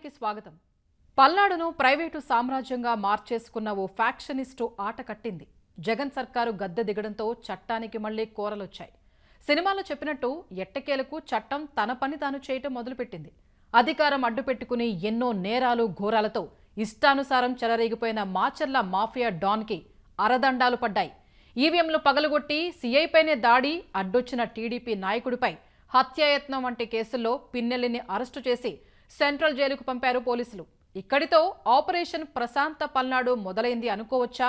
న్యాయానికి స్వాగతం. పల్నాడును ప్రైవేటు సామ్రాజ్యంగా మార్చేసుకున్న ఓ ఫ్యాక్షనిస్టు ఆట కట్టింది. జగన్ సర్కారు గద్దె దిగడంతో చట్టానికి మళ్ళీ కోరలొచ్చాయి. సినిమాలో చెప్పినట్టు ఎట్టకేలకు చట్టం తన పని తాను చేయటం మొదలుపెట్టింది. అధికారం అడ్డుపెట్టుకుని ఎన్నో నేరాలు ఘోరాలతో ఇష్టానుసారం చెలరేగిపోయిన మాచర్ల మాఫియా డాన్కి అరదండాలు పడ్డాయి. ఈవీఎంలు పగలగొట్టి సీఐపైనే దాడి అడ్డొచ్చిన టీడీపీ నాయకుడిపై హత్యాయత్నం వంటి కేసుల్లో పిన్నెల్లిని అరెస్టు చేసి సెంట్రల్ జైలుకు పంపారు పోలీసులు. ఇక్కడితో ఆపరేషన్ ప్రశాంత పల్నాడు మొదలైంది అనుకోవచ్చా?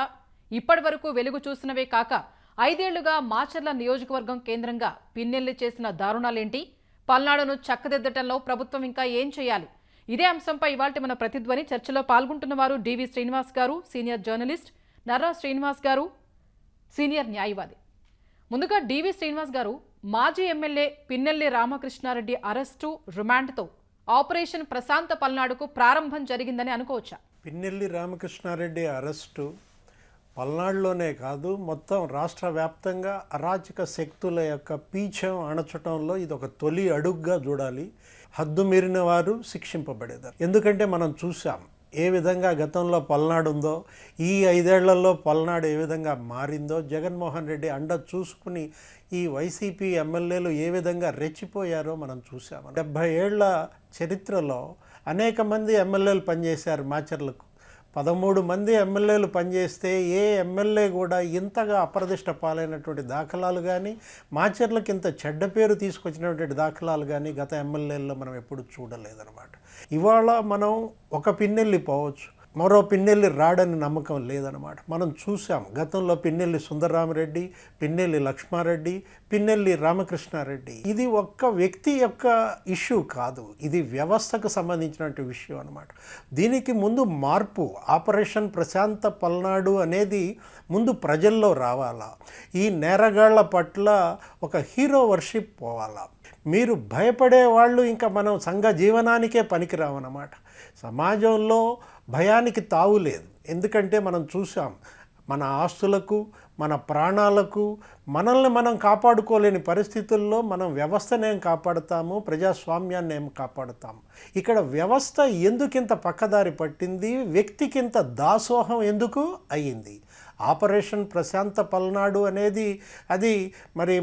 ఇప్పటి వరకు వెలుగు చూసినవే కాక ఐదేళ్ళుగా మాచర్ల నియోజకవర్గం కేంద్రంగా పిన్నెల్లి చేసిన దారుణాలేంటి? పల్నాడును చక్కదిద్దటంలో ప్రభుత్వం ఇంకా ఏం చేయాలి? ఇదే అంశంపై ఇవాళ మన ప్రతిధ్వని చర్చలో పాల్గొంటున్న వారు డివి శ్రీనివాస్ గారు సీనియర్ జర్నలిస్ట్ నర్రా శ్రీనివాస్ గారు సీనియర్ న్యాయవాది. ముందుగా డివి శ్రీనివాస్ గారు మాజీ ఎమ్మెల్యే పిన్నెల్లి రామకృష్ణారెడ్డి అరెస్టు రిమాండ్తో ఆపరేషన్ ప్రశాంత పల్నాడుకు ప్రారంభం జరిగిందని అనుకోవచ్చా? పిన్నెల్లి రామకృష్ణారెడ్డి అరెస్టు పల్నాడులోనే కాదు మొత్తం రాష్ట్ర వ్యాప్తంగా అరాచక శక్తుల యొక్క పీచం అణచటంలో ఇది ఒక తొలి అడుగ్గా చూడాలి. హద్దు మీరిన వారు శిక్షింపబడేదారు. ఎందుకంటే మనం చూసాం ఏ విధంగా గతంలో పల్నాడు ఉందో ఈ ఐదేళ్ళలో పల్నాడు ఏ విధంగా మారిందో జగన్మోహన్ రెడ్డి అండ చూసుకుని ఈ వైసీపీ ఎమ్మెల్యేలు ఏ విధంగా రెచ్చిపోయారో మనం చూసాము డెబ్భై ఏళ్ళ చరిత్రలో అనేక మంది ఎమ్మెల్యేలు పనిచేశారు మాచర్లకు. పదమూడు మంది ఎమ్మెల్యేలు పనిచేస్తే ఏ ఎమ్మెల్యే కూడా ఇంతగా అప్రదిష్ట పాలైనటువంటి దాఖలాలు కానీ మాచర్లకు ఇంత చెడ్డ పేరు తీసుకొచ్చినటువంటి దాఖలాలు కానీ గత ఎమ్మెల్యేల్లో మనం ఎప్పుడు చూడలేదన్నమాట. ఇవాళ మనం ఒక పిన్నెల్లి పోవచ్చు. మరో పిన్నెల్లి రాడని నమ్మకం లేదనమాట మనం చూసాం గతంలో పిన్నెల్లి సుందరరామరెడ్డి పిన్నెల్లి లక్ష్మారెడ్డి పిన్నెల్లి రామకృష్ణారెడ్డి. ఇది ఒక్క వ్యక్తి యొక్క ఇష్యూ కాదు. ఇది వ్యవస్థకు సంబంధించినటువంటి విషయం అనమాట దీనికి ముందు మార్పు ఆపరేషన్ ప్రశాంత పల్నాడు అనేది ముందు ప్రజల్లో రావాలా? ఈ నేరగాళ్ళ పట్ల ఒక హీరో వర్షిప్ పోవాలా? మీరు భయపడే వాళ్ళు ఇంకా మనం సంఘ జీవనానికే పనికిరావన్నమాట. సమాజంలో భయానికి తావు లేదు. ఎందుకంటే మనం చూసాం మన ఆస్తులకు మన ప్రాణాలకు మనల్ని మనం కాపాడుకోలేని పరిస్థితుల్లో మనం వ్యవస్థను ఏం కాపాడుతాము? ప్రజాస్వామ్యాన్ని ఏం కాపాడుతాము? ఇక్కడ వ్యవస్థ ఎందుకింత పక్కదారి పట్టింది? వ్యక్తికింత దాసోహం ఎందుకు అయ్యింది? ఆపరేషన్ ప్రశాంత పల్నాడు అనేది అది మరి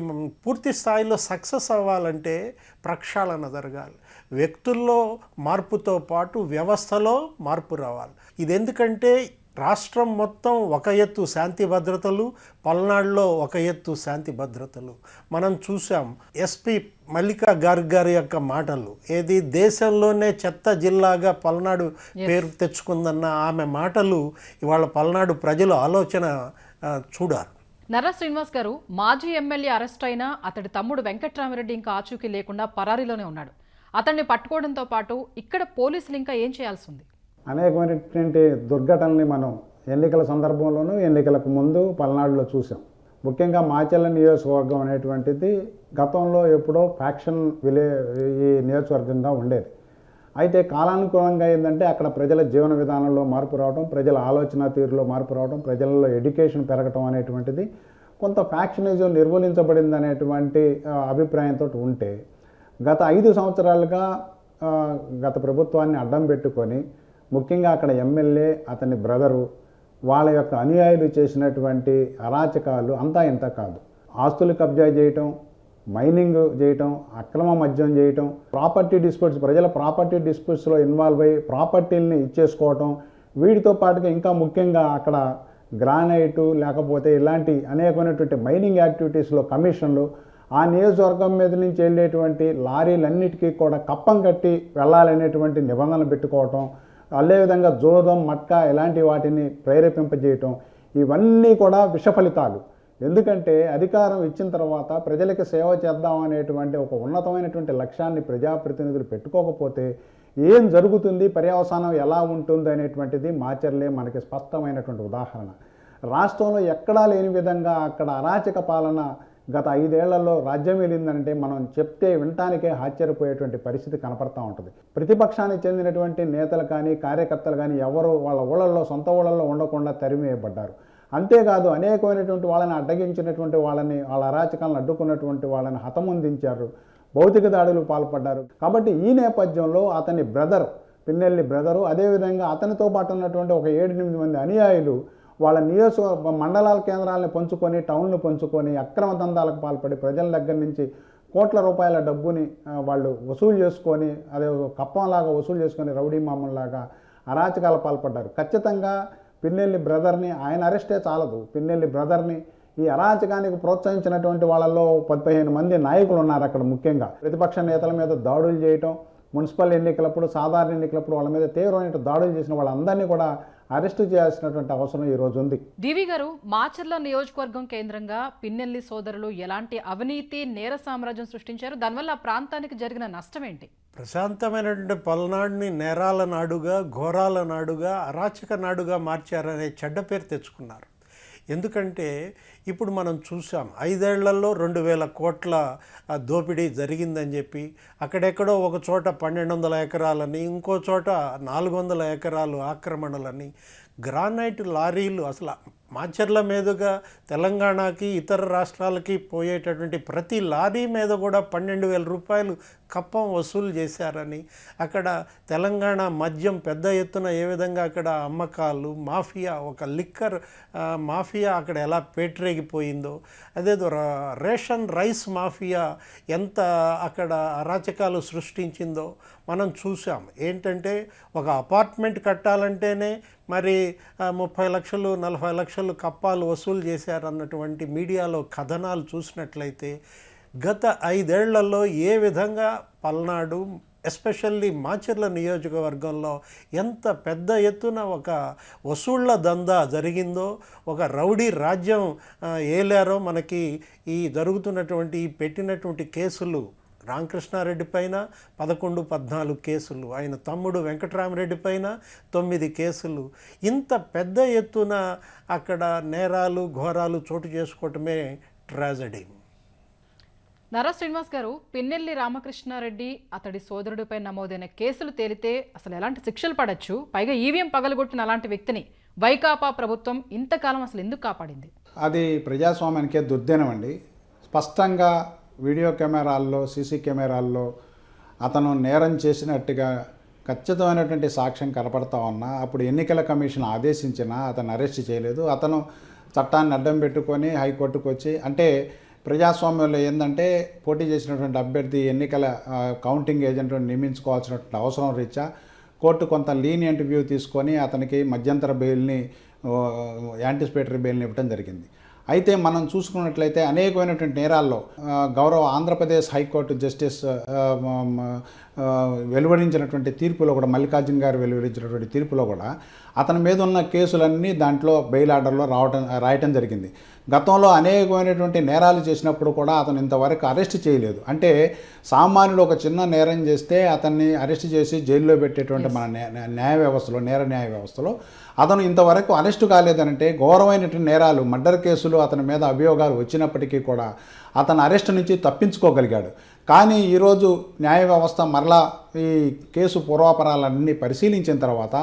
పూర్తి స్థాయిలో సక్సెస్ అవ్వాలంటే ప్రక్షాళన జరగాలి. వ్యక్తుల్లో మార్పుతో పాటు వ్యవస్థలో మార్పు రావాలి. ఇది ఎందుకంటే రాష్ట్రం మొత్తం ఒక ఎత్తు శాంతి భద్రతలు పల్నాడులో ఒక ఎత్తు శాంతి భద్రతలు. మనం చూసాం ఎస్పి మల్లికా గార్గ్ గారి యొక్క మాటలు. ఏది దేశంలోనే చెత్త జిల్లాగా పల్నాడు పేరు తెచ్చుకుందన్న ఆమె మాటలు ఇవాళ పల్నాడు ప్రజలు ఆలోచన ఆ, చూడాలి నర్రా శ్రీనివాస్ గారు మాజీ ఎమ్మెల్యే అరెస్ట్ అయిన అతడి తమ్ముడు వెంకట్రామరెడ్డి ఇంకా ఆచూకీ లేకుండా పరారీలోనే ఉన్నాడు. అతన్ని పట్టుకోవడంతో పాటు ఇక్కడ పోలీసులు ఇంకా ఏం చేయాల్సి ఉంది అనేకమైనటువంటి దుర్ఘటనల్ని మనం ఎన్నికల సందర్భంలోనూ ఎన్నికలకు ముందు పల్నాడులో చూసాం ముఖ్యంగా మాచల్ల నియోజకవర్గం అనేటువంటిది గతంలో ఎప్పుడో ఫ్యాక్షన్ విలే ఈ నియోజకవర్గంగా ఉండేది. అయితే కాలానుగుణంగా ఏంటంటే అక్కడ ప్రజల జీవన విధానంలో మార్పు రావడం ప్రజల ఆలోచన తీరులో మార్పు రావడం ప్రజలలో ఎడ్యుకేషన్ పెరగటం అనేటువంటిది కొంత ఫ్యాక్షనిజం నిర్మూలించబడింది అనేటువంటి అభిప్రాయంతో ఉంటే గత ఐదు సంవత్సరాలుగా గత ప్రభుత్వాన్ని అడ్డం పెట్టుకొని ముఖ్యంగా అక్కడ ఎమ్మెల్యే అతని బ్రదరు వాళ్ళ యొక్క అనుయాయులు చేసినటువంటి అరాచకాలు అంతా ఇంత కాదు. ఆస్తులు కబ్జా చేయటం మైనింగ్ చేయటం అక్రమ మద్యం చేయటం ప్రాపర్టీ డిస్ప్యూట్స్ ప్రజల ప్రాపర్టీ డిస్ప్యూట్స్లో ఇన్వాల్వ్ అయ్యి ప్రాపర్టీల్ని ఇచ్చేసుకోవటం వీటితో పాటుగా ఇంకా ముఖ్యంగా అక్కడ గ్రానైటు లేకపోతే ఇలాంటి అనేకమైనటువంటి మైనింగ్ యాక్టివిటీస్లో కమిషన్లు ఆ నియోజకవర్గం మీద నుంచి వెళ్ళేటువంటి లారీలన్నిటికీ కూడా కప్పం కట్టి వెళ్ళాలనేటువంటి నిబంధనలు పెట్టుకోవటం అదేవిధంగా జోదం మట్కా ఇలాంటి వాటిని ప్రేరేపింపజేయటం ఇవన్నీ కూడా విష ఫలితాలు. ఎందుకంటే అధికారం ఇచ్చిన తర్వాత ప్రజలకి సేవ చేద్దాం అనేటువంటి ఒక ఉన్నతమైనటువంటి లక్ష్యాన్ని ప్రజాప్రతినిధులు పెట్టుకోకపోతే ఏం జరుగుతుంది పర్యవసానం ఎలా ఉంటుంది అనేటువంటిది మాచర్లే మనకి స్పష్టమైనటువంటి ఉదాహరణ. రాష్ట్రంలో ఎక్కడా లేని విధంగా అక్కడ అరాచక పాలన గత ఐదేళ్ళలో రాజ్యం వెళ్ళిందంటే మనం చెప్తే వినటానికే ఆశ్చర్యపోయేటువంటి పరిస్థితి కనపడతా ఉంటుంది. ప్రతిపక్షానికి చెందినటువంటి నేతలు కానీ కార్యకర్తలు కానీ ఎవరు వాళ్ళ ఊళ్ళల్లో సొంత ఊళ్ళల్లో ఉండకుండా తరిమేయబడ్డారు. అంతేకాదు అనేకమైనటువంటి వాళ్ళని అడ్డగించినటువంటి వాళ్ళని వాళ్ళ అరాచకాలను అడ్డుకున్నటువంటి వాళ్ళని హతముందించారు భౌతిక దాడులు పాల్పడ్డారు. కాబట్టి ఈ నేపథ్యంలో అతని బ్రదర్ పిన్నెల్లి బ్రదరు అదేవిధంగా అతనితో పాటు ఉన్నటువంటి ఒక ఏడు ఎనిమిది మంది అనుయాయులు వాళ్ళ నియోజక మండలాల కేంద్రాలను పంచుకొని టౌన్లు పంచుకొని అక్రమ దందాలకు పాల్పడి ప్రజల దగ్గర నుంచి కోట్ల రూపాయల డబ్బుని వాళ్ళు వసూలు చేసుకొని అదే ఒక కప్పంలాగా వసూలు చేసుకొని రౌడీ మామూలులాగా అరాచకాలు పాల్పడ్డారు. ఖచ్చితంగా పిన్నెల్లి బ్రదర్ని ఆయన అరెస్టే చాలదు. పిన్నెల్లి బ్రదర్ని ఈ అరాచకానికి ప్రోత్సహించినటువంటి వాళ్ళలో పది పదిహేను మంది నాయకులు ఉన్నారు అక్కడ ముఖ్యంగా. ప్రతిపక్ష నేతల మీద దాడులు చేయటం మున్సిపల్ ఎన్నికలప్పుడు సాధారణ ఎన్నికలప్పుడు వాళ్ళ మీద తీవ్రమైన దాడులు చేసిన వాళ్ళందరినీ కూడా అరెస్టు చేయాల్సినటువంటి అవసరం ఈరోజు ఉంది. డివి గారు మాచర్ల నియోజకవర్గం కేంద్రంగా పిన్నెల్లి సోదరులు ఎలాంటి అవినీతి నేర సామ్రాజ్యం సృష్టించారు? దానివల్ల ఆ ప్రాంతానికి జరిగిన నష్టం ఏంటి ప్రశాంతమైనటువంటి పల్నాడుని నేరాల నాడుగా ఘోరాల నాడుగా అరాచక నాడుగా మార్చారనే చెడ్డ పేరు తెచ్చుకున్నారు. ఎందుకంటే ఇప్పుడు మనం చూసాం ఐదేళ్ళలో రెండు వేల కోట్ల దోపిడీ జరిగిందని చెప్పి అక్కడెక్కడో ఒక చోట పన్నెండు వందల ఎకరాలని ఇంకో చోట నాలుగు వందల ఎకరాలు ఆక్రమణలని గ్రానైట్ లారీలు అసలు మాచర్ల మీదుగా తెలంగాణకి ఇతర రాష్ట్రాలకి పోయేటటువంటి ప్రతి లారీ మీద కూడా పన్నెండు వేల రూపాయలు కప్పం వసూలు చేశారని అక్కడ తెలంగాణ మద్యం పెద్ద ఎత్తున ఏ విధంగా అక్కడ అమ్మకాలు మాఫియా ఒక లిక్కర్ మాఫియా అక్కడ ఎలా పేటరేగిపోయిందో అదేదో రేషన్ రైస్ మాఫియా ఎంత అక్కడ అరాచకాలు సృష్టించిందో మనం చూసాం ఏంటంటే ఒక అపార్ట్మెంట్ కట్టాలంటేనే మరి ముప్పై లక్షలు నలభై లక్షలు కప్పాలు వసూలు చేశారన్నటువంటి మీడియాలో కథనాలు చూసినట్లయితే గత ఐదేళ్ళలో ఏ విధంగా పల్నాడు ఎస్పెషల్లీ మాచర్ల నియోజకవర్గంలో ఎంత పెద్ద ఎత్తున ఒక వసూళ్ళ దందా జరిగిందో ఒక రౌడీ రాజ్యం ఏలారో మనకి ఈ జరుగుతున్నటువంటి ఈ పెట్టినటువంటి కేసులు రామకృష్ణారెడ్డి పైన పదకొండు పద్నాలుగు కేసులు. ఆయన తమ్ముడు వెంకటరామరెడ్డి పైన తొమ్మిది కేసులు. ఇంత పెద్ద ఎత్తున అక్కడ నేరాలు ఘోరాలు చోటు చేసుకోవటమే ట్రాజడీ. నరా శ్రీనివాస్ గారు పిన్నెల్లి రామకృష్ణారెడ్డి అతడి సోదరుడిపై నమోదైన కేసులు తేలితే అసలు ఎలాంటి శిక్షలు పడచ్చు? పైగా ఈవీఎం పగలగొట్టిన అలాంటి వ్యక్తిని వైకాపా ప్రభుత్వం ఇంతకాలం అసలు ఎందుకు కాపాడింది? అది ప్రజాస్వామ్యానికే దుర్దినం అండి. స్పష్టంగా వీడియో కెమెరాల్లో సీసీ కెమెరాల్లో అతను నేరం చేసినట్టుగా ఖచ్చితమైనటువంటి సాక్ష్యం కనపడతా ఉన్నా అప్పుడు ఎన్నికల కమిషన్ ఆదేశించినా అతను అరెస్ట్ చేయలేదు. అతను చట్టాన్ని అడ్డం పెట్టుకొని హైకోర్టుకు వచ్చి అంటే ప్రజాస్వామ్యంలో ఏంటంటే పోటీ చేసినటువంటి అభ్యర్థి ఎన్నికల కౌంటింగ్ ఏజెంట్ను నియమించుకోవాల్సినటువంటి అవసరం రీత్యా కోర్టు కొంత లీనియంట్ వ్యూ తీసుకొని అతనికి మధ్యంతర బెయిల్ని యాంటిసిపేటరీ బెయిల్ని ఇవ్వడం జరిగింది. అయితే మనం చూసుకున్నట్లయితే అనేకమైనటువంటి నేరాల్లో గౌరవ ఆంధ్రప్రదేశ్ హైకోర్టు జస్టిస్ వెలువడించినటువంటి తీర్పులో కూడా మల్లికార్జున్ గారు వెలువరించినటువంటి తీర్పులో కూడా అతని మీద ఉన్న కేసులన్నీ దాంట్లో బెయిల్ ఆర్డర్లో రావటం రాయటం జరిగింది. గతంలో అనేకమైనటువంటి నేరాలు చేసినప్పుడు కూడా అతను ఇంతవరకు అరెస్ట్ చేయలేదు. అంటే సామాన్యుడు ఒక చిన్న నేరం చేస్తే అతన్ని అరెస్ట్ చేసి జైల్లో పెట్టేటువంటి మన న్యాయ వ్యవస్థలో నేర న్యాయ వ్యవస్థలో అతను ఇంతవరకు అరెస్ట్ కాలేదనంటే ఘోరమైనటువంటి నేరాలు మర్డర్ కేసులు అతని మీద అభియోగాలు వచ్చినప్పటికీ కూడా అతను అరెస్ట్ నుంచి తప్పించుకోగలిగాడు. కానీ ఈరోజు న్యాయ వ్యవస్థ మరలా ఈ కేసు పూర్వాపరాలన్నీ పరిశీలించిన తర్వాత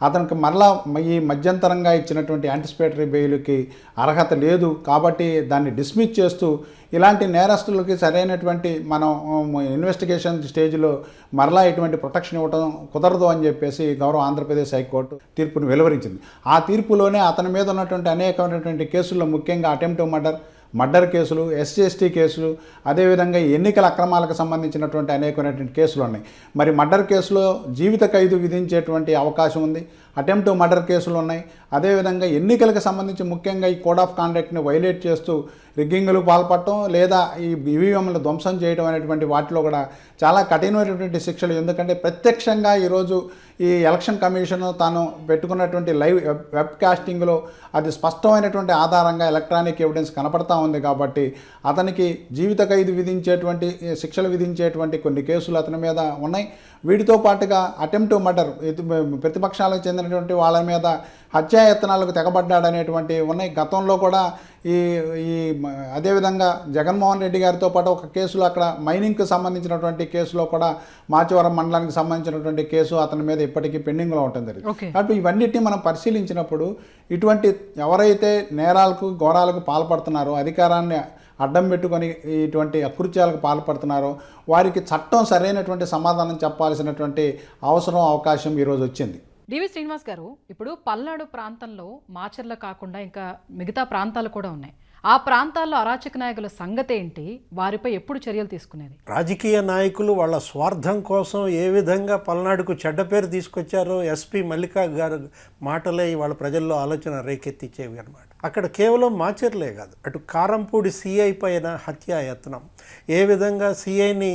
అతనికి మరలా ఈ మధ్యంతరంగా ఇచ్చినటువంటి యాంటిసిపేటరీ బెయిల్కి అర్హత లేదు కాబట్టి దాన్ని డిస్మిస్ చేస్తూ ఇలాంటి నేరస్తులకి సరైనటువంటి మనం ఇన్వెస్టిగేషన్ స్టేజ్లో మరలా ఇటువంటి ప్రొటెక్షన్ ఇవ్వడం కుదరదు అని చెప్పేసి గౌరవ ఆంధ్రప్రదేశ్ హైకోర్టు తీర్పును వెలువరించింది. ఆ తీర్పులోనే అతని మీద ఉన్నటువంటి అనేకమైనటువంటి కేసుల్లో ముఖ్యంగా అటెంప్ట్ మర్డర్ మర్డర్ కేసులు ఎస్సీ ఎస్టీ కేసులు అదేవిధంగా ఎన్నికల అక్రమాలకు సంబంధించినటువంటి అనేకమైనటువంటి కేసులు ఉన్నాయి. మరి మర్డర్ కేసులో జీవిత ఖైదు విధించేటువంటి అవకాశం ఉంది. అటెంప్ట్ మర్డర్ కేసులు ఉన్నాయి. అదేవిధంగా ఎన్నికలకు సంబంధించి ముఖ్యంగా ఈ కోడ్ ఆఫ్ కాండక్ట్ని వైలేట్ చేస్తూ రిగ్గింగ్లు పాల్పడటం లేదా ఈ ఈవీఎంలు ధ్వంసం చేయడం అనేటువంటి వాటిలో కూడా చాలా కఠినమైనటువంటి శిక్షలు. ఎందుకంటే ప్రత్యక్షంగా ఈరోజు ఈ ఎలక్షన్ కమిషన్ తాను పెట్టుకున్నటువంటి లైవ్ వెబ్ కాస్టింగ్లో అది స్పష్టమైనటువంటి ఆధారంగా ఎలక్ట్రానిక్ ఎవిడెన్స్ కనపడతా ఉంది కాబట్టి అతనికి జీవిత ఖైదు విధించేటువంటి శిక్షలు విధించేటువంటి కొన్ని కేసులు అతని మీద ఉన్నాయి. వీటితో పాటుగా అటెంప్ట్ మర్డర్ ప్రతిపక్షాలకు చెందినటువంటి వాళ్ళ మీద హత్యాయత్నాలకు తెగబడ్డాడనేటువంటి ఉన్నాయి. గతంలో కూడా ఈ ఈ అదేవిధంగా జగన్మోహన్ రెడ్డి గారితో పాటు ఒక కేసులో అక్కడ మైనింగ్కి సంబంధించినటువంటి కేసులో కూడా మాచవరం మండలానికి సంబంధించినటువంటి కేసు అతని మీద ఇప్పటికీ పెండింగ్లో ఉంటుంది జరిగింది. కాబట్టి ఇవన్నిటిని మనం పరిశీలించినప్పుడు ఇటువంటి ఎవరైతే నేరాలకు ఘోరాలకు పాల్పడుతున్నారో అధికారాన్ని అడ్డం పెట్టుకొని ఇటువంటి అకృత్యాలకు పాల్పడుతున్నారో వారికి చట్టం సరైనటువంటి సమాధానం చెప్పాల్సినటువంటి అవసరం అవకాశం ఈరోజు వచ్చింది. డివి శ్రీనివాస్ గారు ఇప్పుడు పల్నాడు ప్రాంతంలో మాచర్ల కాకుండా ఇంకా మిగతా ప్రాంతాలు కూడా ఉన్నాయి. ఆ ప్రాంతాల్లో అరాచక నాయకుల సంగతి ఏంటి? వారిపై ఎప్పుడు చర్యలు తీసుకునేది? రాజకీయ నాయకులు వాళ్ళ స్వార్థం కోసం ఏ విధంగా పల్నాడుకు చెడ్డ పేరు తీసుకొచ్చారో ఎస్పీ మల్లికా గారు మాటలే వాళ్ళ ప్రజల్లో ఆలోచన రేకెత్తిచ్చేవి అనమాట అక్కడ కేవలం మాచర్లే కాదు. అటు కారంపూడి సిఐ పైన హత్యాయత్నం ఏ విధంగా సిఐని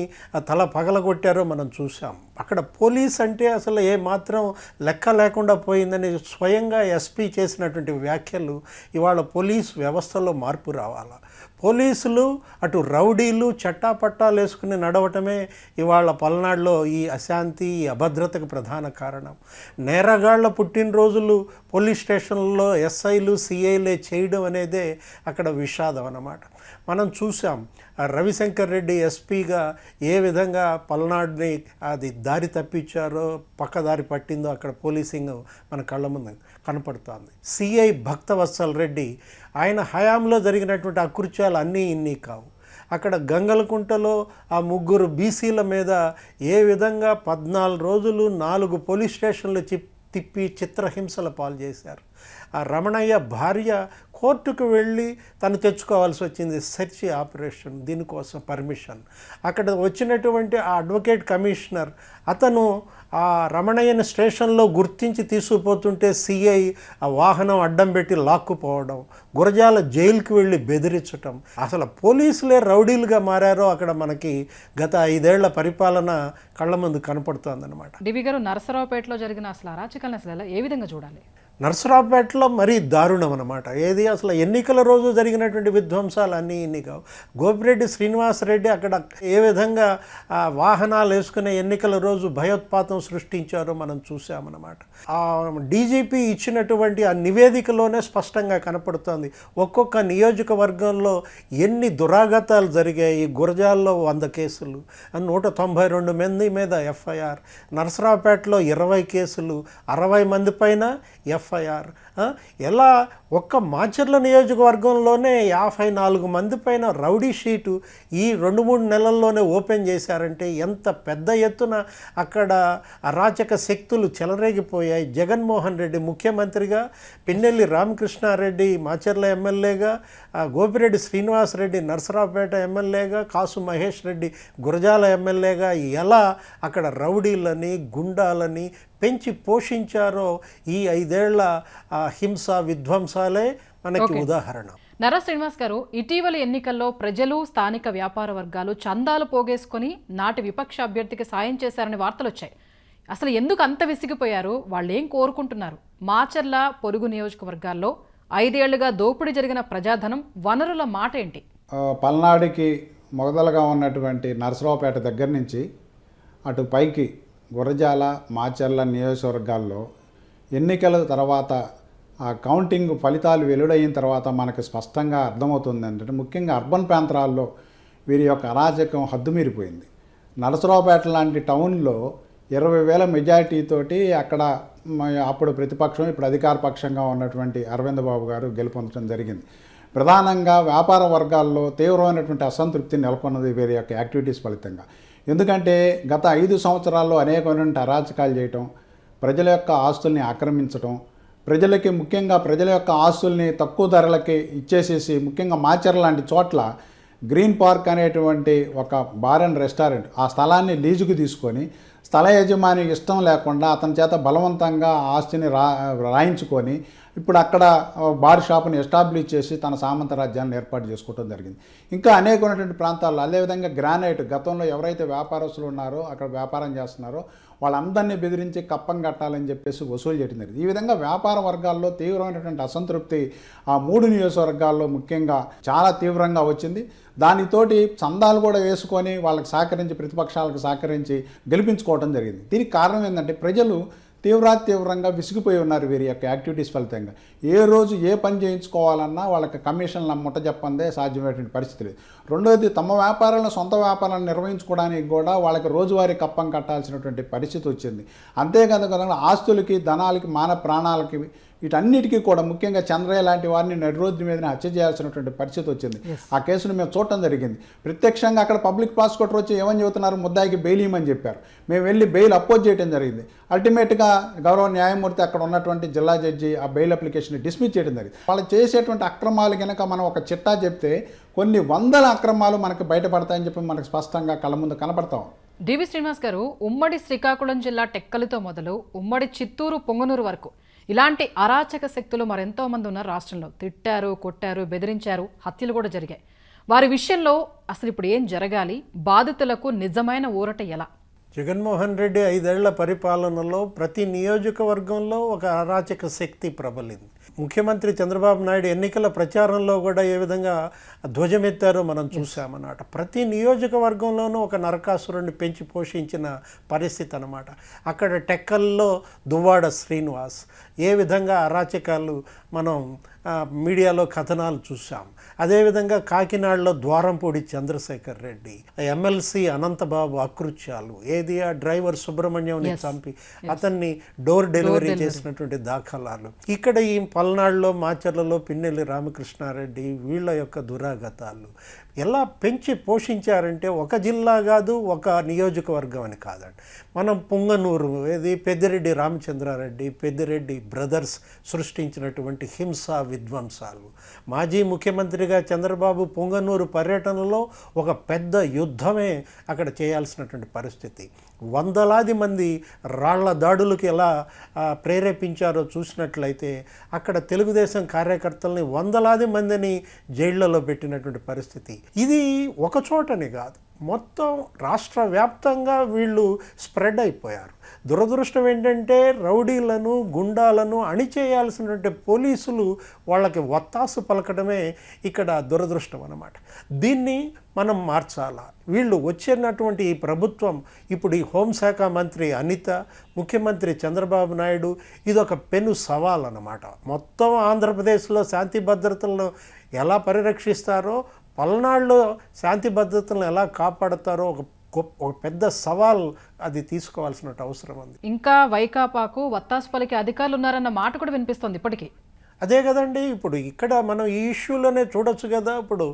తల పగలగొట్టారో మనం చూసాం అక్కడ పోలీస్ అంటే అసలు ఏ మాత్రం లెక్క లేకుండా పోయిందని స్వయంగా ఎస్పీ చేసినటువంటి వ్యాఖ్యలు ఇవాళ పోలీస్ వ్యవస్థలో మార్పు రావాలా? పోలీసులు అటు రౌడీలు చట్టాపట్టాలు వేసుకుని నడవటమే ఇవాళ పల్నాడులో ఈ అశాంతి ఈ అభద్రతకు ప్రధాన కారణం. నేరగాళ్ళ పుట్టినరోజులు పోలీస్ స్టేషన్లలో ఎస్ఐలు సిఐలే చేయడం అనేదే అక్కడ విషాదం అన్నమాట. మనం చూసాం ఆ రవిశంకర్ రెడ్డి ఎస్పీగా ఏ విధంగా పల్నాడుని అది దారి తప్పించారో పక్క దారి పట్టిందో అక్కడ పోలీసింగ్ మన కళ్ళ ముందు కనపడుతోంది. సిఐ భక్తవత్సల్ రెడ్డి ఆయన హయాంలో జరిగినటువంటి అకృత్యాలు అన్నీ ఇన్ని కావు. అక్కడ గంగలకుంటలో ఆ ముగ్గురు బీసీల మీద ఏ విధంగా పద్నాలుగు రోజులు నాలుగు పోలీస్ స్టేషన్లు చిప్ తిప్పి చిత్రహింసల పాలు చేశారు ఆ రమణయ్య భార్య కోర్టుకు వెళ్ళి తను తెచ్చుకోవాల్సి వచ్చింది సెర్చ్ ఆపరేషన్ దీనికోసం పర్మిషన్. అక్కడ వచ్చినటువంటి ఆ అడ్వకేట్ కమిషనర్ అతను ఆ రమణయ్యని స్టేషన్లో గుర్తించి తీసుకుపోతుంటే సిఐ ఆ వాహనం అడ్డం పెట్టి లాక్కుపోవడం గురజాల జైలుకి వెళ్ళి బెదిరించటం. అసలు పోలీసులే రౌడీలుగా మారారో అక్కడ మనకి గత ఐదేళ్ళ పరిపాలన కళ్ళ ముందు కనపడుతోందన్నమాట. డివి గారు నరసరావుపేటలో జరిగిన అసలు అరాచకాలను అసలు ఏ విధంగా చూడాలి? నర్సరావుపేటలో మరీ దారుణం అనమాట ఏది అసలు ఎన్నికల రోజు జరిగినటువంటి విధ్వంసాలు అన్నీ ఇన్ని కావు. గోపిరెడ్డి శ్రీనివాసరెడ్డి అక్కడ ఏ విధంగా వాహనాలు వేసుకునే ఎన్నికల రోజు భయోత్పాతం సృష్టించారో మనం చూసామన్నమాట ఆ డీజీపీ ఇచ్చినటువంటి ఆ నివేదికలోనే స్పష్టంగా కనపడుతోంది. ఒక్కొక్క నియోజకవర్గంలో ఎన్ని దురాఘాతాలు జరిగాయి గురజాల్లో వంద కేసులు నూట తొంభై రెండు మంది మీద ఎఫ్ఐఆర్ నరసరావుపేటలో ఇరవై కేసులు అరవై మంది పైన ఎఫ్ ఎఫ్ఐఆర్ ఎలా ఒక్క మాచర్ల నియోజకవర్గంలోనే యాభై నాలుగు మంది పైన రౌడీ షీటు ఈ రెండు మూడు నెలల్లోనే ఓపెన్ చేశారంటే ఎంత పెద్ద ఎత్తున అక్కడ అరాచక శక్తులు చెలరేగిపోయాయి. జగన్మోహన్ రెడ్డి ముఖ్యమంత్రిగా పిన్నెల్లి రామకృష్ణారెడ్డి మాచర్ల ఎమ్మెల్యేగా గోపిరెడ్డి శ్రీనివాసరెడ్డి నర్సరావుపేట ఎమ్మెల్యేగా కాసు మహేష్ రెడ్డి గురజాల ఎమ్మెల్యేగా ఎలా అక్కడ రౌడీలని గుండాలని పెంచి పోషించారో ఈ ఐదేళ్ళ హింస విధ్వంసాలే మనకి ఉదాహరణ. నర శ్రీనివాస్ గారు ఇటీవల ఎన్నికల్లో ప్రజలు స్థానిక వ్యాపార వర్గాలు చందాలు పోగేసుకొని నాటి విపక్ష అభ్యర్థికి సాయం చేశారని వార్తలు వచ్చాయి. అసలు ఎందుకు అంత విసిగిపోయారు? వాళ్ళు ఏం కోరుకుంటున్నారు? మాచర్ల పొరుగు నియోజకవర్గాల్లో ఐదేళ్ళుగా దోపిడీ జరిగిన ప్రజాధనం వనరుల మాట ఏంటి? పల్నాడుకి మొదలుగా ఉన్నటువంటి నరసరావుపేట దగ్గర నుంచి అటు పైకి గురజాల మాచర్ల నియోజకవర్గాల్లో ఎన్నికల తర్వాత ఆ కౌంటింగ్ ఫలితాలు వెలువడైన తర్వాత మనకు స్పష్టంగా అర్థమవుతుంది అంటే ముఖ్యంగా అర్బన్ ప్రాంతాల్లో వీరి యొక్క అరాచకం హద్దుమీరిపోయింది. నరసరావుపేట లాంటి టౌన్లో ఇరవై వేల మెజారిటీతోటి అక్కడ అప్పుడు ప్రతిపక్షం ఇప్పుడు అధికార పక్షంగా ఉన్నటువంటి అరవింద్ బాబు గారు గెలుపొందడం జరిగింది. ప్రధానంగా వ్యాపార వర్గాల్లో తీవ్రమైనటువంటి అసంతృప్తి నెలకొన్నది వీరి యొక్క యాక్టివిటీస్ ఫలితంగా. ఎందుకంటే గత ఐదు సంవత్సరాల్లో అనేకమైనటువంటి అరాచకాలు చేయటం ప్రజల యొక్క ఆస్తుల్ని ఆక్రమించటం ప్రజలకి ముఖ్యంగా ప్రజల యొక్క ఆస్తుల్ని తక్కువ ధరలకి ఇచ్చేసేసి ముఖ్యంగా మాచర్ లాంటి చోట్ల గ్రీన్ పార్క్ అనేటువంటి ఒక బార్ అండ్ రెస్టారెంట్ ఆ స్థలాన్ని లీజుకు తీసుకొని స్థల యజమాని ఇష్టం లేకుండా అతని చేత బలవంతంగా ఆస్తిని రా రాయించుకొని ఇప్పుడు అక్కడ బార్ షాప్ని ఎస్టాబ్లిష్ చేసి తన సామంత రాజ్యాన్ని ఏర్పాటు చేసుకోవడం జరిగింది. ఇంకా అనేకమైనటువంటి ప్రాంతాల్లో అదేవిధంగా గ్రానైట్ గతంలో ఎవరైతే వ్యాపారస్తులు ఉన్నారో అక్కడ వ్యాపారం చేస్తున్నారో వాళ్ళందరినీ బెదిరించి కప్పం కట్టాలని చెప్పేసి వసూలు చేయడం జరిగింది. ఈ విధంగా వ్యాపార వర్గాల్లో తీవ్రమైనటువంటి అసంతృప్తి ఆ మూడు నియోజకవర్గాల్లో ముఖ్యంగా చాలా తీవ్రంగా వచ్చింది. దానితోటి చందాలు కూడా వేసుకొని వాళ్ళకి సహకరించి ప్రతిపక్షాలకు సహకరించి గెలిపించుకోవడం జరిగింది. దీనికి కారణం ఏంటంటే ప్రజలు తీవ్రాతీవ్రంగా విసిగిపోయి ఉన్నారు వీరి యొక్క యాక్టివిటీస్ ఫలితంగా. ఏ రోజు ఏ పని చేయించుకోవాలన్నా వాళ్ళకి కమిషన్ల ముట్ట చెప్పందే సాధ్యమైనటువంటి పరిస్థితి లేదు. రెండోది తమ వ్యాపారాలను సొంత వ్యాపారాలను నిర్వహించుకోవడానికి కూడా వాళ్ళకి రోజువారీ కప్పం కట్టాల్సినటువంటి పరిస్థితి వచ్చింది. అంతేకాదు కదా ఆస్తులకి ధనాలకి మాన ప్రాణాలకి వీటన్నిటికీ కూడా ముఖ్యంగా చంద్రయ్య లాంటి వారిని నడి రోడ్డు మీదనే హత్య చేయాల్సినటువంటి పరిస్థితి వచ్చింది. ఆ కేసును మేము చూడటం జరిగింది. ప్రత్యక్షంగా అక్కడ పబ్లిక్ ప్రాసిక్యూటర్ వచ్చి ఏమని చెబుతున్నారు? ముద్దాయికి బెయిల్ ఇవ్వమని చెప్పారు. మేము వెళ్ళి బెయిల్ అపోజ్ చేయడం జరిగింది. అల్టిమేట్గా గౌరవ న్యాయమూర్తి అక్కడ ఉన్నటువంటి జిల్లా జడ్జి ఆ బెయిల్ అప్లికేషన్ డిస్మిస్ చేయడం జరిగింది. వాళ్ళు చేసేటువంటి అక్రమాలు కనుక మనం ఒక చిట్టా చెప్తే కొన్ని వందల అక్రమాలు మనకు బయటపడతాయని చెప్పి మనకు స్పష్టంగా కళ్ళ ముందు కనపడతాం డివి శ్రీనివాస్ గారు ఉమ్మడి శ్రీకాకుళం జిల్లా టెక్కలితో మొదలు ఉమ్మడి చిత్తూరు పొంగనూరు వరకు. ఇలాంటి అరాచక శక్తులు మరెంతో మంది ఉన్నారు రాష్ట్రంలో. తిట్టారు కొట్టారు బెదిరించారు హత్యలు కూడా జరిగాయి. వారి విషయంలో అసలు ఇప్పుడు ఏం జరగాలి? బాధితులకు నిజమైన ఊరట ఎలా? జగన్మోహన్ రెడ్డి ఐదేళ్ళ పరిపాలనలో ప్రతి నియోజకవర్గంలో ఒక అరాచక శక్తి ప్రబలింది. ముఖ్యమంత్రి చంద్రబాబు నాయుడు ఎన్నికల ప్రచారంలో కూడా ఏ విధంగా ధ్వజమెత్తారో మనం చూసామన్నమాట ప్రతి నియోజకవర్గంలోనూ ఒక నరకాసురుడిని పెంచి పోషించిన పరిస్థితి అనమాట అక్కడ టెక్కల్లో దువ్వాడ శ్రీనివాస్ ఏ విధంగా అరాచకాలు మనం మీడియాలో కథనాలు చూసాం అదేవిధంగా కాకినాడలో ద్వారంపూడి చంద్రశేఖర్ రెడ్డి ఎమ్మెల్సీ అనంతబాబు అకృత్యాలు ఏది ఆ డ్రైవర్ సుబ్రహ్మణ్యంని చంపి అతన్ని డోర్ డెలివరీ చేసినటువంటి దాఖలాలు. ఇక్కడ ఈ పల్నాడులో మాచర్లలో పిన్నెల్లి రామకృష్ణారెడ్డి వీళ్ళ యొక్క దురాగతాలు. ఎలా పెంచి పోషించారంటే ఒక జిల్లా కాదు ఒక నియోజకవర్గం అని కాదండి. మనం పుంగనూరు ఏది పెద్దిరెడ్డి రామచంద్రారెడ్డి పెద్దిరెడ్డి బ్రదర్స్ సృష్టించినటువంటి హింస విధ్వంసాలు. మాజీ ముఖ్యమంత్రిగా చంద్రబాబు పుంగనూరు పర్యటనలో ఒక పెద్ద యుద్ధమే అక్కడ చేయాల్సినటువంటి పరిస్థితి. వందలాది మంది రాళ్ళ దాడులకు ఎలా ప్రేరేపించారో చూసినట్లయితే అక్కడ తెలుగుదేశం కార్యకర్తల్ని వందలాది మందిని జైళ్ళలో పెట్టినటువంటి పరిస్థితి. ఇది ఒక చోటనే కాదు. మొత్తం రాష్ట్ర వ్యాప్తంగా వీళ్ళు స్ప్రెడ్ అయిపోయారు. దురదృష్టం ఏంటంటే రౌడీలను గుండాలను అణిచేయాల్సినటువంటి పోలీసులు వాళ్ళకి వత్తాసు పలకడమే ఇక్కడ దురదృష్టం అన్నమాట. దీన్ని మనం మార్చాలా? వీళ్ళు వచ్చినటువంటి ఈ ప్రభుత్వం ఇప్పుడు ఈ హోంశాఖ మంత్రి అనిత ముఖ్యమంత్రి చంద్రబాబు నాయుడు ఇదొక పెను సవాల్ అన్నమాట మొత్తం ఆంధ్రప్రదేశ్లో శాంతి భద్రతలను ఎలా పరిరక్షిస్తారో పల్నాడులో శాంతి భద్రతలను ఎలా కాపాడతారో ఒక ఒక పెద్ద సవాల్ అది తీసుకోవాల్సిన అవసరం ఉంది. ఇంకా వైకాపాకు వత్తాసు పలికి అధికారులు ఉన్నారన్న మాట కూడా వినిపిస్తుంది ఇప్పటికీ. అదే కదండి ఇప్పుడు ఇక్కడ మనం ఈ ఇష్యూలోనే చూడొచ్చు కదా ఇప్పుడు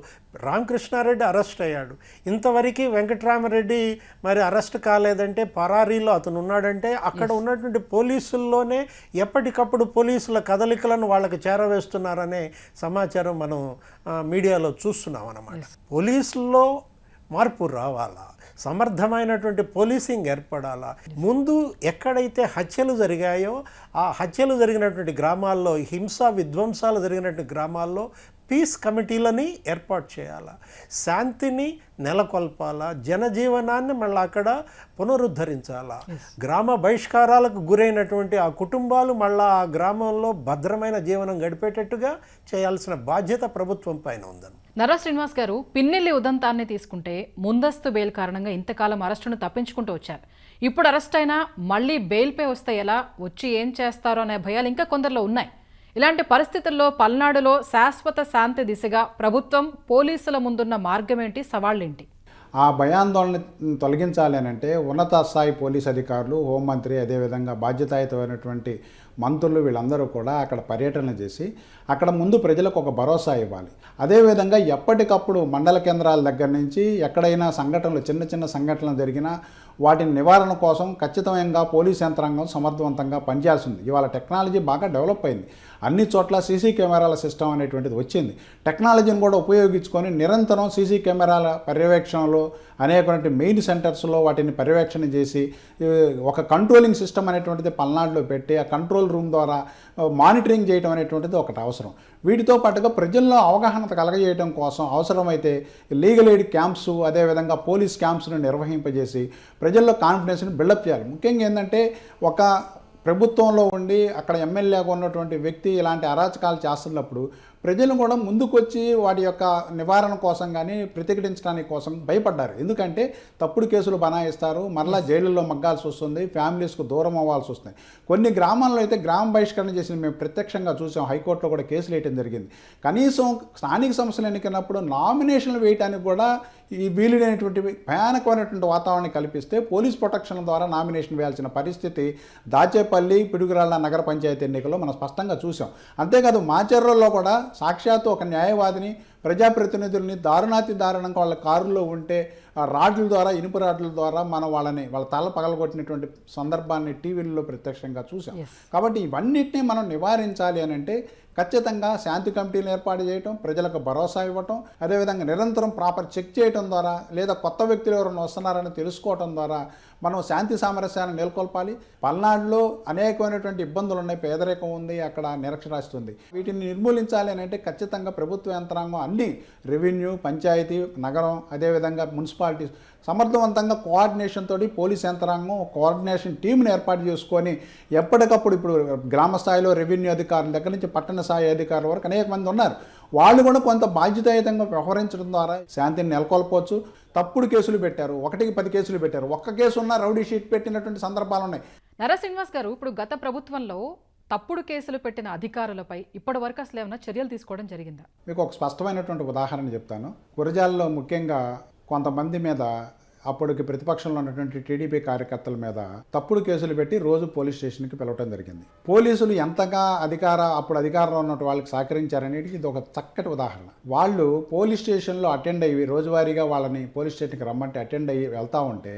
రామకృష్ణారెడ్డి అరెస్ట్ అయ్యాడు. ఇంతవరకు వెంకటరామరెడ్డి మరి అరెస్ట్ కాలేదంటే పరారీలో అతను ఉన్నాడంటే అక్కడ ఉన్నటువంటి పోలీసుల్లోనే ఎప్పటికప్పుడు పోలీసుల కదలికలను వాళ్ళకి చేరవేస్తున్నారనే సమాచారం మనం మీడియాలో చూస్తున్నాం అన్నమాట పోలీసుల్లో మార్పు రావాలా? సమర్థమైనటువంటి పోలీసింగ్ ఏర్పడాలా? ముందు ఎక్కడైతే హత్యలు జరిగాయో ఆ హత్యలు జరిగినటువంటి గ్రామాల్లో హింస విధ్వంసాలు జరిగినటువంటి గ్రామాల్లో పీస్ కమిటీలని ఏర్పాటు చేయాలా? శాంతిని నెలకొల్పాలా? జనజీవనాన్ని మళ్ళీ అక్కడ పునరుద్ధరించాలా? గ్రామ బహిష్కారాలకు గురైనటువంటి ఆ కుటుంబాలు మళ్ళా ఆ గ్రామంలో భద్రమైన జీవనం గడిపేటట్టుగా చేయాల్సిన బాధ్యత ప్రభుత్వం పైన ఉందని నర శ్రీనివాస్ గారు పిన్నెల్లి ఉదంతాన్ని తీసుకుంటే ముందస్తు బెయిల్ కారణంగా ఇంతకాలం అరెస్టును తప్పించుకుంటూ వచ్చారు. ఇప్పుడు అరెస్ట్ అయినా మళ్ళీ బెయిల్పై వస్తే ఎలా? వచ్చి ఏం చేస్తారో అనే భయాలు ఇంకా కొందరిలో ఉన్నాయి. ఇలాంటి పరిస్థితుల్లో పల్నాడులో శాశ్వత శాంతి దిశగా ప్రభుత్వం పోలీసుల ముందున్న మార్గమేంటి? సవాళ్ళేంటి? ఆ భయాందోళన తొలగించాలి అని అంటే ఉన్నత స్థాయి పోలీస్ అధికారులు హోంమంత్రి అదేవిధంగా బాధ్యతాయుతమైనటువంటి మంత్రులు వీళ్ళందరూ కూడా అక్కడ పర్యటన చేసి అక్కడ ముందు ప్రజలకు ఒక భరోసా ఇవ్వాలి. అదేవిధంగా ఎప్పటికప్పుడు మండల కేంద్రాల దగ్గర నుంచి ఎక్కడైనా సంఘటనలు చిన్న చిన్న సంఘటనలు జరిగినా వాటిని నివారణ కోసం ఖచ్చితంగా పోలీస్ యంత్రాంగం సమర్థవంతంగా పనిచేయాల్సి ఇవాళ టెక్నాలజీ బాగా డెవలప్ అయింది. అన్ని చోట్ల సీసీ కెమెరాల సిస్టమ్ అనేటువంటిది వచ్చింది. టెక్నాలజీని కూడా ఉపయోగించుకొని నిరంతరం సీసీ కెమెరాల పర్యవేక్షణలో అనేకటువంటి మెయిన్ సెంటర్స్లో వాటిని పర్యవేక్షణ చేసి ఒక కంట్రోలింగ్ సిస్టమ్ అనేటువంటిది పల్నాడులో పెట్టి ఆ కంట్రోల్ రూమ్ ద్వారా మానిటరింగ్ చేయడం అనేటువంటిది ఒకటి అవసరం. వీటితో పాటుగా ప్రజల్లో అవగాహన కలగజేయడం కోసం అవసరమైతే లీగల్ ఎయిడ్ క్యాంప్స్ అదేవిధంగా పోలీస్ క్యాంప్స్ను నిర్వహింపజేసి ప్రజల్లో కాన్ఫిడెన్స్ని బిల్డప్ చేయాలి. ముఖ్యంగా ఏంటంటే ఒక ప్రభుత్వంలో ఉండి అక్కడ ఎమ్మెల్యేగా ఉన్నటువంటి వ్యక్తి ఇలాంటి అరాచకాలు చేస్తున్నప్పుడు ప్రజలు కూడా ముందుకొచ్చి వాటి యొక్క నివారణ కోసం కానీ ప్రతిఘటించడానికి కోసం భయపడ్డారు. ఎందుకంటే తప్పుడు కేసులు బనాయిస్తారు మరలా జైలులో మగ్గాల్సి వస్తుంది ఫ్యామిలీస్కు దూరం అవ్వాల్సి వస్తుంది. కొన్ని గ్రామాల్లో అయితే గ్రామ బహిష్కరణ చేసిన మేము ప్రత్యక్షంగా చూసాం హైకోర్టులో కూడా కేసులు వేయటం జరిగింది. కనీసం స్థానిక సంస్థలు ఎన్నికైనప్పుడు నామినేషన్లు వేయటానికి కూడా ఈ వీలుడైనటువంటి భయానకమైనటువంటి వాతావరణం కల్పిస్తే పోలీస్ ప్రొటెక్షన్ ద్వారా నామినేషన్ వేయాల్సిన పరిస్థితి దాచేపల్లి పిడుగురాళ్ళ నగర పంచాయతీ ఎన్నికల్లో మనం స్పష్టంగా చూసాం అంతేకాదు మాచర్లలో కూడా సాక్షాత్తు ఒక న్యాయవాదిని ప్రజాప్రతినిధుల్ని దారుణాతి దారుణంగా వాళ్ళ కారులో ఉంటే రాడ్ల ద్వారా ఇనుప రాడ్ల ద్వారా మనం వాళ్ళని వాళ్ళ తల పగలగొట్టినటువంటి సందర్భాన్ని టీవీల్లో ప్రత్యక్షంగా చూసాం. కాబట్టి ఇవన్నిటిని మనం నివారించాలి అని అంటే ఖచ్చితంగా శాంతి కమిటీలు ఏర్పాటు చేయటం ప్రజలకు భరోసా ఇవ్వటం అదేవిధంగా నిరంతరం ప్రాపర్ చెక్ చేయటం ద్వారా లేదా కొత్త వ్యక్తులు ఎవరైనా వస్తున్నారని తెలుసుకోవటం ద్వారా మనం శాంతి సామరస్యాన్ని నెలకొల్పాలి. పల్నాడులో అనేకమైనటువంటి ఇబ్బందులు ఉన్నాయి. పేదరికం ఉంది. అక్కడ నిరక్షరాస్యత ఉంది. వీటిని నిర్మూలించాలి అని అంటే ఖచ్చితంగా ప్రభుత్వ యంత్రాంగం అన్ని రెవెన్యూ పంచాయతీ నగరం అదేవిధంగా మున్సిపాలిటీస్ సమర్థవంతంగా కోఆర్డినేషన్ తోటి పోలీస్ యంత్రాంగం కోఆర్డినేషన్ టీంని ఏర్పాటు చేసుకొని ఎప్పటికప్పుడు ఇప్పుడు గ్రామ స్థాయిలో రెవెన్యూ అధికారుల దగ్గర నుంచి పట్టణ స్థాయి అధికారుల వరకు అనేక మంది ఉన్నారు. వాళ్ళు కూడా కొంత బాధ్యతాయుతంగా వ్యవహరించడం ద్వారా శాంతిని నెలకొల్పవచ్చు. తప్పుడు కేసులు పెట్టారు. ఒకటికి పది కేసులు పెట్టారు. ఒక్క కేసు ఉన్న రౌడీ షీట్ పెట్టినటువంటి సందర్భాలు ఉన్నాయి. నర శ్రీనివాస్ గారు ఇప్పుడు గత ప్రభుత్వంలో తప్పుడు కేసులు పెట్టిన అధికారులపై ఇప్పటి వరకు అసలు ఏమైనా చర్యలు తీసుకోవడం జరిగిందా? మీకు ఒక స్పష్టమైనటువంటి ఉదాహరణ చెప్తాను. గురజాలలో ముఖ్యంగా కొంతమంది మీద అప్పటికి ప్రతిపక్షంలో ఉన్నటువంటి టీడీపీ కార్యకర్తల మీద తప్పుడు కేసులు పెట్టి రోజు పోలీస్ స్టేషన్కి పిలవటం జరిగింది. పోలీసులు ఎంతగా అధికార అప్పుడు అధికారంలో ఉన్న వాళ్ళకి సహకరించారనేది ఇది ఒక చక్కటి ఉదాహరణ. వాళ్ళు పోలీస్ స్టేషన్లో అటెండ్ అయ్యి రోజువారీగా వాళ్ళని పోలీస్ స్టేషన్కి రమ్మంటే అటెండ్ అయ్యి వెళ్తూ ఉంటే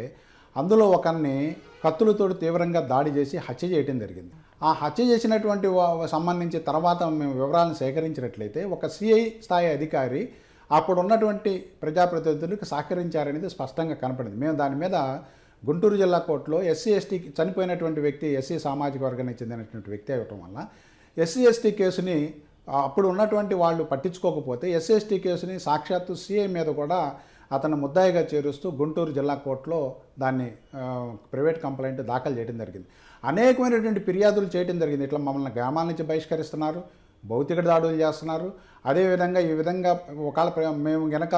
అందులో ఒకరిని కత్తులతో తీవ్రంగా దాడి చేసి హత్య చేయడం జరిగింది. ఆ హత్య చేసినటువంటి సంబంధించి తర్వాత మేము వివరాలను సేకరించినట్లయితే ఒక సిఐ స్థాయి అధికారి అప్పుడు ఉన్నటువంటి ప్రజాప్రతినిధులకు సహకరించారనేది స్పష్టంగా కనపడింది. మేము దాని మీద గుంటూరు జిల్లా కోర్టులో ఎస్సీ ఎస్టీకి చనిపోయినటువంటి వ్యక్తి ఎస్సీ సామాజిక వర్గానికి చెందినటువంటి వ్యక్తి అవ్వటం వల్ల ఎస్సీ ఎస్టీ కేసుని అప్పుడు ఉన్నటువంటి వాళ్ళు పట్టించుకోకపోతే ఎస్సీ ఎస్టీ కేసుని సాక్షాత్తు సీఏ మీద కూడా అతను ముద్దాయిగా చేరుస్తూ గుంటూరు జిల్లా కోర్టులో దాన్ని ప్రైవేట్ కంప్లైంట్ దాఖలు చేయడం జరిగింది. అనేకమైనటువంటి ఫిర్యాదులు చేయడం జరిగింది. ఇట్లా మమ్మల్ని గ్రామాల నుంచి బహిష్కరిస్తున్నారు. భౌతిక దాడులు చేస్తున్నారు. అదేవిధంగా ఈ విధంగా ఒకవేళ ప్ర- మేము గనక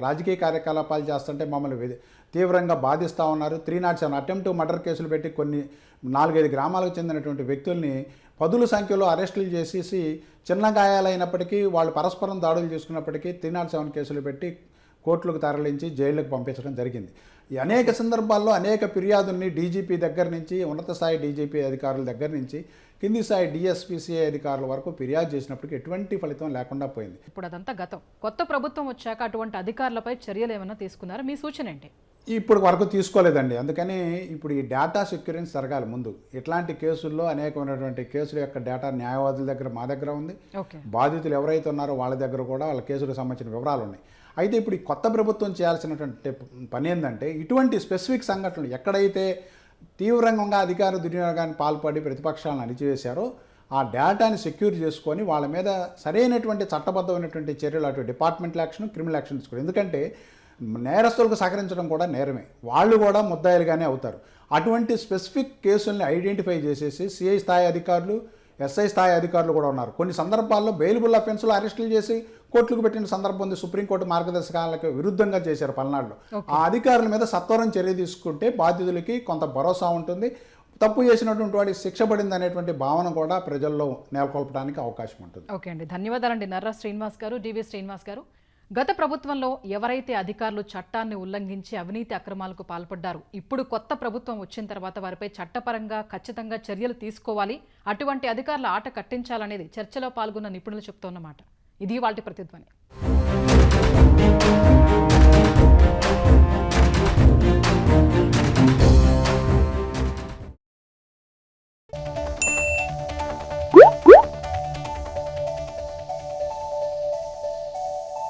రాజకీయ కార్యకలాపాలు చేస్తుంటే మమ్మల్ని తీవ్రంగా బాధిస్తూ ఉన్నారు. Three not seven attempt murder కేసులు పెట్టి కొన్ని నాలుగైదు గ్రామాలకు చెందినటువంటి వ్యక్తుల్ని పదుల సంఖ్యలో అరెస్టులు చేసేసి చిన్న గాయాలైనప్పటికీ వాళ్ళు పరస్పరం దాడులు చేసుకున్నప్పటికీ త్రీ నాట్ సెవెన్ కేసులు పెట్టి కోర్టులకు తరలించి జైళ్ళకు పంపించడం జరిగింది. ఈ అనేక సందర్భాల్లో అనేక ఫిర్యాదుల్ని డీజీపీ దగ్గర నుంచి ఉన్నత స్థాయి డీజీపీ అధికారుల దగ్గర నుంచి కింది స్థాయి డిఎస్పీసీఐ అధికారుల వరకు ఫిర్యాదు చేసినప్పటికీ ఎటువంటి ఫలితం లేకుండా పోయింది. ఇప్పుడు అదంతా గతం. కొత్త ప్రభుత్వం వచ్చాక అటువంటి అధికారులపై చర్యలు ఏమైనా తీసుకున్నారా? మీ సూచన ఏంటి? ఇప్పుడు వరకు తీసుకోలేదండి. అందుకని ఇప్పుడు ఈ డేటా సెక్యూరెన్స్ జరగాలి ముందు. ఇట్లాంటి కేసుల్లో అనేకమైనటువంటి కేసుల యొక్క డేటా న్యాయవాదుల దగ్గర మా దగ్గర ఉంది. ఓకే. బాధితులు ఎవరైతే ఉన్నారో వాళ్ళ దగ్గర కూడా వాళ్ళ కేసులకు సంబంధించిన వివరాలు ఉన్నాయి. అయితే ఇప్పుడు ఈ కొత్త ప్రభుత్వం చేయాల్సినటువంటి పని ఏంటంటే ఇటువంటి స్పెసిఫిక్ సంఘటనలు ఎక్కడైతే తీవ్రంగా అధికార దుర్వినియోగాన్ని పాల్పడి ప్రతిపక్షాలను అణిచివేశారో. ఆ డేటాని సెక్యూర్ చేసుకొని వాళ్ళ మీద సరైనటువంటి చట్టబద్ధమైనటువంటి చర్యలు అటు డిపార్ట్మెంటల్ యాక్షన్ క్రిమినల్ యాక్షన్ తీసుకోవాలి ఎందుకంటే నేరస్తులకు సహకరించడం కూడా నేరమే. వాళ్ళు కూడా ముద్దాయిలుగానే అవుతారు. అటువంటి స్పెసిఫిక్ కేసుల్ని ఐడెంటిఫై చేసేసి సిఐ స్థాయి అధికారులు ఎస్ఐ స్థాయి అధికారులు కూడా ఉన్నారు. కొన్ని సందర్భాల్లో బెయిలబుల్ అఫెన్స్లో అరెస్టులు చేసి కోర్టులకు పెట్టిన సందర్భం ఉంది. సుప్రీంకోర్టు మార్గదర్శకాలకు విరుద్ధంగా చేశారు పల్నాడులో. ఆ అధికారుల మీద సత్వరం చర్య తీసుకుంటే బాధితులకి కొంత భరోసా ఉంటుంది. తప్పు చేసినటువంటి వాడికి శిక్ష పడింది అనేటువంటి భావన కూడా ప్రజల్లో నెలకొల్పడానికి అవకాశం ఉంటుంది. ఓకే అండి. ధన్యవాదాలండి. నర్రా శ్రీనివాస్ గారు డివి శ్రీనివాస్ గారు. గత ప్రభుత్వంలో ఎవరైతే అధికారులు చట్టాన్ని ఉల్లంఘించి అవినీతి అక్రమాలకు పాల్పడ్డారు ఇప్పుడు కొత్త ప్రభుత్వం వచ్చిన తర్వాత వారిపై చట్టపరంగా ఖచ్చితంగా చర్యలు తీసుకోవాలి. అటువంటి అధికారుల ఆట కట్టించాలనేది చర్చలో పాల్గొన్న నిపుణులు చెప్తోన్నమాట ఇది వాటి ప్రతిధ్వని.